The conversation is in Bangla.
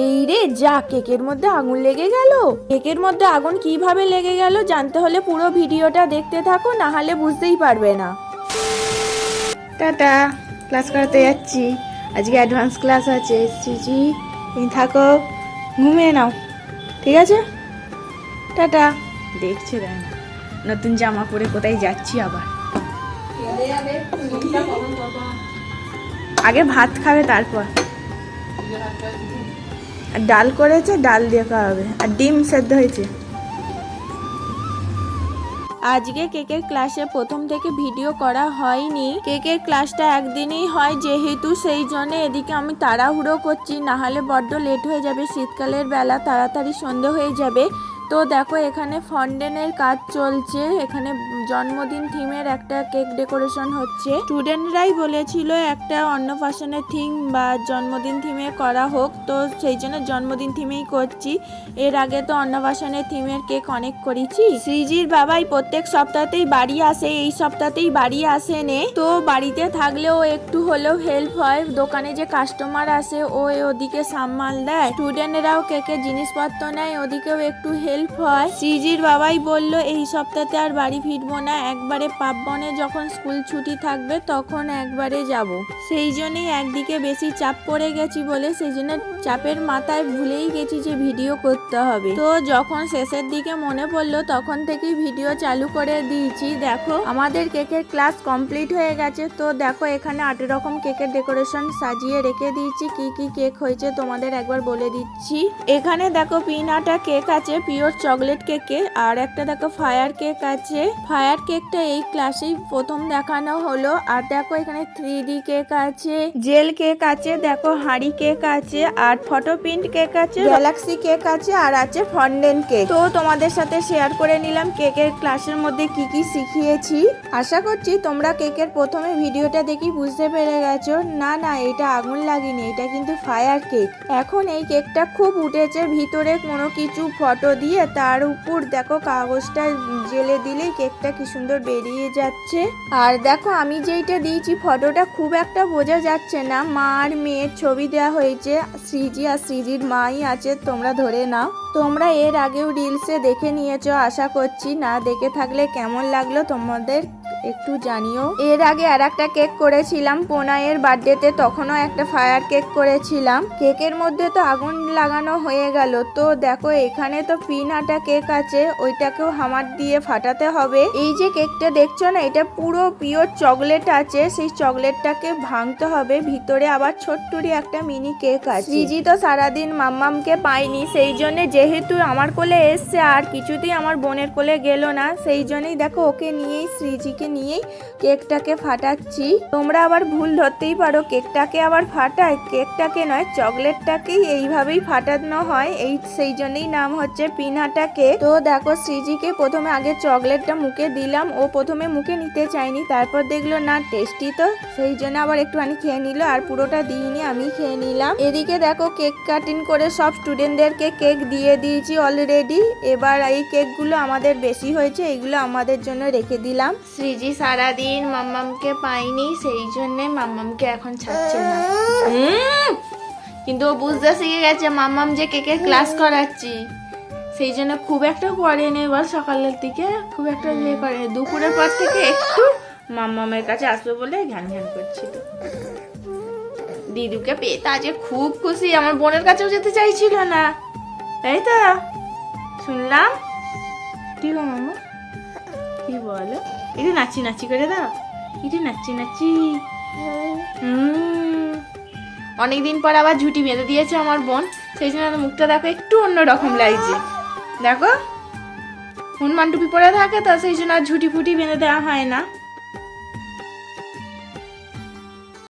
এই রে, যা, কেকের মধ্যে আগুন লেগে গেল। কেকের মধ্যে আগুন কীভাবে লেগে গেল জানতে হলে পুরো ভিডিওটা দেখতে থাকো, না হলে বুঝতেই পারবে না। টাটা, ক্লাস করাতে যাচ্ছি। আজকে অ্যাডভান্স ক্লাস আছে সিজি তুমি থাকো, ঘুমিয়ে নাও, ঠিক আছে? টাটা। দেখছে না, নতুন জামা পরে কোথায় যাচ্ছি আবার। আগে ভাত খাবে তারপর। ডাল করেছে, ডাল দিয়ে খাওয়া হবে আর ডিম সেদ্ধ হয়েছে। আজকে কেকের ক্লাসে প্রথম থেকে ভিডিও করা হয়নি। কেকের ক্লাসটা একদিনই হয়, যেহেতু সেই জন্য এদিকে আমি তাড়াহুড়ো করছি। না হলে বড্ড লেট হয়ে যাবে, শীতকালের বেলা তাড়াতাড়ি সন্ধে হয়ে যাবে। তো দেখো, এখানে ফন্ডেনের কাজ চলছে। এখানে জন্মদিন থিমের একটা কেক ডেকোরেশন হচ্ছে। স্টুডেন্টরাই বলেছিল একটা অন্নপ্রাশনের থিম বা জন্মদিন থিমে করা হোক। তো সেই জন্য জন্মদিন থিমেই করছি। এর আগে তো অন্নপ্রাশনের থিমের কেক অনেক করেছি। শ্রীজির বাবাই প্রত্যেক সপ্তাহতেই বাড়ি আসে, এই সপ্তাহতেই বাড়ি আসে নে। তো বাড়িতে থাকলেও একটু হলেও হেল্প হয়। দোকানে যে কাস্টমার আসে, ও ওদিকে সামাল দেয়। স্টুডেন্টরাও কেকের জিনিসপত্র নেয়, ওদিকেও একটু হেল্প হয়। শ্রীজির বাবাই বলল, এই সপ্তাহতে আর বাড়ি ফিরবো না। একবারে পাপবনে যখন স্কুল ছুটি থাকবে তখন একবারে যাব। সেই জন্যই একদিকে বেশি চাপ পড়ে গেছি বলে সেই জন্য চাপের মাথায় ভুলেই গেছি যে ভিডিও করতে হবে। তো যখন শেষের দিকে মনে পড়ল, তখন থেকেই ভিডিও চালু করে দিয়েছি। দেখো, আমাদের কেকের ক্লাস কমপ্লিট হয়ে গেছে। তো দেখো, এখানে আট রকম কেকের ডেকোরেশন সাজিয়ে রেখে দিয়েছি। কি কি কেক হয়েছে তোমাদের একবার বলে দিচ্ছি। এখানে দেখো পিনাটা কেক আছে। পিওর চকলেট কেকে আর একটা দেখো ফায়ার কেক আছে। ফায়ার কেকটা এই ক্লাসেই প্রথম দেখানো হলো। আর দেখো এখানে থ্রি ডি কেক আছে জেল কেক আছে, দেখো হাঁড়ি কেক আছে, আর ফটো প্রিন্ট কেক আছে গ্যালাক্সি কেক আছে, আর আছে ফন্ডেন কেক তো তোমাদের সাথে শেয়ার করে নিলাম কেকের ক্লাসের মধ্যে কি কি শিখিয়েছি। আশা করছি তোমরা কেকের প্রথমে ভিডিওটা দেখি বুঝতে পেরে গেছো। না না, এটা আগুন লাগেনি, এটা কিন্তু ফায়ার কেক এখন এই কেকটা খুব উঠেছে, ভিতরে কোনো কিছু ফটো দিয়ে তার উপর দেখো কাগজটা জেলে দিলেই কেকটা কি সুন্দর বেরিয়ে যাচ্ছে। আর দেখো আমি যেইটা দিয়েছি ফটোটা খুব একটা বোঝা যাচ্ছে না। মা আর মেয়ের ছবি দেওয়া হয়েছে। শ্রীজি আর শ্রীজির মাই আছে, তোমরা ধরে নাও। তোমরা এর আগেও রিলসে দেখে নিয়েছ, আশা করছি। না দেখে থাকলে কেমন লাগল তোমাদের? একটু জানিও। এর আগে আর একটা কেক করেছিলাম পোনায়ের বার্থডেতে তখনও একটা ফায়ার কেক করেছিলাম। কেকের মধ্যে তো আগুন লাগানো হয়ে গেল, তো দেখো এখানে তো পিনাটা কেক আছে, ওইটাকেও হামার দিয়ে ফাটাতে হবে। এই যে কেকটা দেখছ না, এটা পুরো পিওর চকলেট আছে, সেই চকলেটটাকে ভাঙতে হবে, ভিতরে আবার ছোট্টুরি একটা মিনি কেক আছে। শ্রীজি তো সারাদিন মাম্মামকে পাইনি সেই জন্য যেহেতু আমার কোলে এসছে, আর কিছুতেই আমার বোনের কোলে গেল না, সেই জন্যই দেখো ওকে নিয়েই শ্রীজিকে নিয়েই কেকটাকে ফাটাচ্ছি। তোমরা আবার ভুল ধরতেই পারো, কেকটাকে আবার ফাটায়। কেকটাকে নয়, চকলেটটাকেই এইভাবেই ফাটানো হয়। এই, সেই জন্যই নাম হচ্ছে পিনাটা কেক। তো দেখো, শ্রীজিকে প্রথমে আগে চকলেটটা মুখে দিলাম। ও প্রথমে মুখে নিতে চাইনি তারপর দেখল না, টেস্টি তো। সেই জন্য আবার একটুখানি খেয়ে নিল আর পুরোটা দিইনি, আমি খেয়ে নিলাম। এদিকে দেখো, কেক কাটিং করে সব স্টুডেন্টদেরকে কেক দিয়ে দিয়েছি অলরেডি এবার এই কেকগুলো আমাদের বেশি হয়েছে, এগুলো আমাদের জন্য রেখে দিলাম। শ্রীজি সারাদিন মাম্মামকে পাইনি সেই জন্যে মাম্মামকে এখন ছাড়ছে না। কিন্তু ও বুঝতে শিখে গেছে মাম্মাম যে কেকের ক্লাস করাচ্ছি। সেই জন্য খুব একটা করেনি এবার সকালের দিকে খুব একটা ইয়ে করে দুপুরের পর থেকে একটু মাম্মামের কাছে আসবে বলে ঘ্যান ঘ্যান করছিল দিদুকে পেয়ে তা যে খুব খুশি আমার বোনের কাছেও যেতে চাইছিল না। তাই তো? শুনলাম। কি গো মামা কি বলো? একটু নাচি নাচি করে দাও। একটু নাচি নাচি। অনেকদিন পর আবার ঝুটি বেঁধে দিয়েছে আমার বোন। সেই জন্য মুখটা দেখো একটু অন্যরকম লাগছে। দেখো। হনুমান টুপি পরে থাকে তো, সেই জন্য আর ঝুটি ফুটি বেঁধে দেওয়া হয় না।